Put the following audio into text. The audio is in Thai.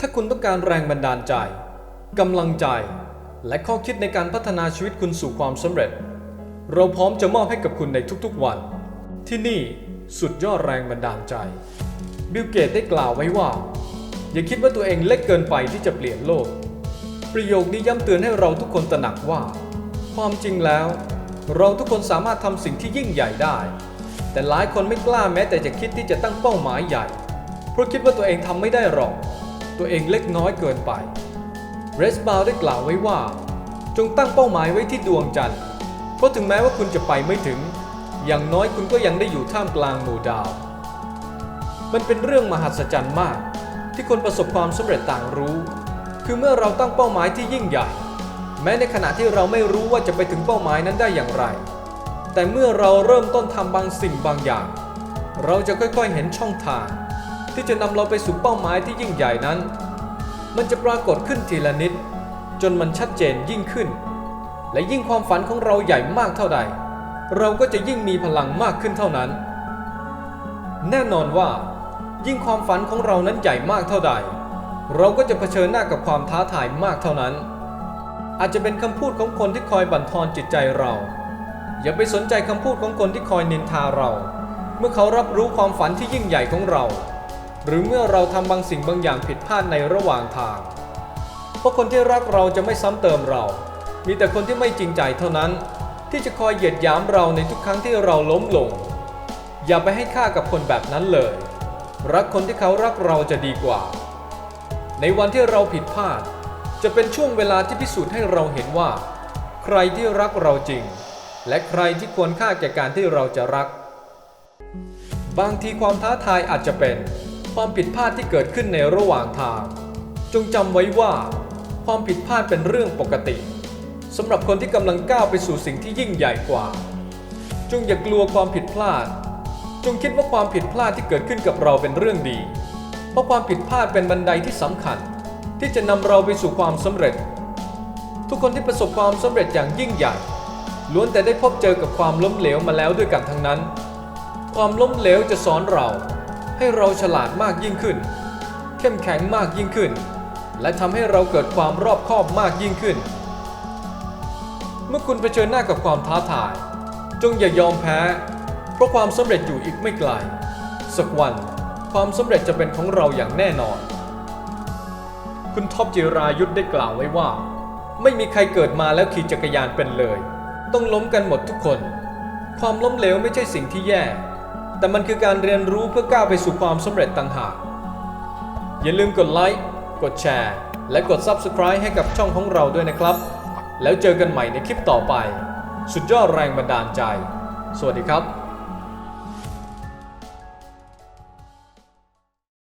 ถ้าคุณต้องการแรงบันดาลใจ กำลังใจ และข้อคิดในการพัฒนาชีวิตคุณสู่ความสำเร็จ เราพร้อมจะมอบให้กับคุณในทุกๆวัน ที่นี่สุดยอดแรงบันดาลใจ บิลเกตได้กล่าวไว้ว่า อย่าคิดว่าตัวเองเล็กเกินไปที่จะเปลี่ยนโลก ประโยคนี้ย้ำเตือนให้เราทุกคนตระหนักว่า ความจริงแล้ว เราทุกคนสามารถทำสิ่งที่ยิ่งใหญ่ได้ แต่หลายคนไม่กล้าแม้แต่จะคิดที่จะตั้งเป้าหมายใหญ่ เพราะคิดว่าตัวเองทำไม่ได้หรอก ตัวเองเล็กน้อยเกินไป เรสบาวได้กล่าวไว้ว่า จงตั้งเป้าหมายไว้ที่ดวงจันทร์ เพราะถึงแม้ว่าคุณจะไปไม่ถึง อย่างน้อยคุณก็ยังได้อยู่ท่ามกลางหมู่ดาว มันเป็นเรื่องมหัศจรรย์มาก ที่คนประสบความสำเร็จต่างรู้ คือเมื่อเราตั้งเป้าหมายที่ยิ่งใหญ่ แม้ในขณะที่เราไม่รู้ว่าจะไปถึงเป้าหมายนั้นได้อย่างไร แต่เมื่อเราเริ่มต้นทำบางสิ่งบางอย่าง เราจะค่อยๆเห็นช่องทาง ที่จะนำเราไปสู่เป้าหมายที่ยิ่งใหญ่นั้น มันจะปรากฏขึ้นทีละนิด จนมันชัดเจนยิ่งขึ้น และยิ่งความฝันของเราใหญ่มากเท่าใด เราก็จะยิ่งมีพลังมากขึ้นเท่านั้น แน่นอนว่า ยิ่งความฝันของเรานั้นใหญ่มากเท่าใด เราก็จะเผชิญหน้ากับความท้าทายมากเท่านั้น อาจจะเป็นคำพูดของคนที่คอยบั่นทอนจิตใจเรา อย่าไปสนใจคำพูดของคนที่คอยนินทาเรา เมื่อเขารับรู้ความฝันที่ยิ่งใหญ่ของเรา หรือเมื่อเราทำบางสิ่งบางอย่างผิดพลาดในระหว่างทาง เพราะคนที่รักเราจะไม่ซ้ำเติมเรา มีแต่คนที่ไม่จริงใจเท่านั้น ที่จะคอยเหยียดหยามเราในทุกครั้งที่เราล้มลง อย่าไปให้ค่ากับคนแบบนั้นเลย รักคนที่เขารักเราจะดีกว่า ในวันที่เราผิดพลาด จะเป็นช่วงเวลาที่พิสูจน์ให้เราเห็นว่า ใครที่รักเราจริง และใครที่ควรค่าแก่การที่เราจะรัก บางทีความท้าทายอาจจะเป็น ความผิดพลาดที่เกิดขึ้นในระหว่างทาง จงจำไว้ว่า ความผิดพลาดเป็นเรื่องปกติสำหรับคนที่กำลังก้าวไปสู่สิ่งที่ยิ่งใหญ่กว่า จงอย่ากลัวความผิดพลาด จงคิดว่าความผิดพลาดที่เกิดขึ้นกับเราเป็นเรื่องดี เพราะความผิดพลาดเป็นบันไดที่สำคัญ ที่จะนำเราไปสู่ความสำเร็จ ทุกคนที่ประสบความสำเร็จอย่างยิ่งใหญ่ล้วนแต่ได้พบเจอกับความล้มเหลวมาแล้วด้วยกันทั้งนั้น ความล้มเหลวจะสอนเรา ให้เราฉลาดมากยิ่งขึ้น เข้มแข็งมากยิ่งขึ้น และทำให้เราเกิดความรอบคอบมากยิ่งขึ้น เมื่อคุณเผชิญหน้ากับความท้าทาย จงอย่ายอมแพ้ เพราะความสำเร็จอยู่อีกไม่ไกล สักวันความสำเร็จจะเป็นของเราอย่างแน่นอน คุณท็อปจิรายุทธได้กล่าวไว้ว่า ไม่มีใครเกิดมาแล้วขี่จักรยานเป็นเลย ต้องล้มกันหมดทุกคน ความล้มเหลวไม่ใช่สิ่งที่แย่ แต่มันคือการเรียนรู้เพื่อก้าวไปสู่ความสำเร็จต่างหาก อย่าลืมกดไลค์ กดแชร์ และกด Subscribe ให้กับช่องของเราด้วยนะครับ แล้วเจอกันใหม่ในคลิปต่อไป สุดยอดแรงบันดาลใจ สวัสดีครับ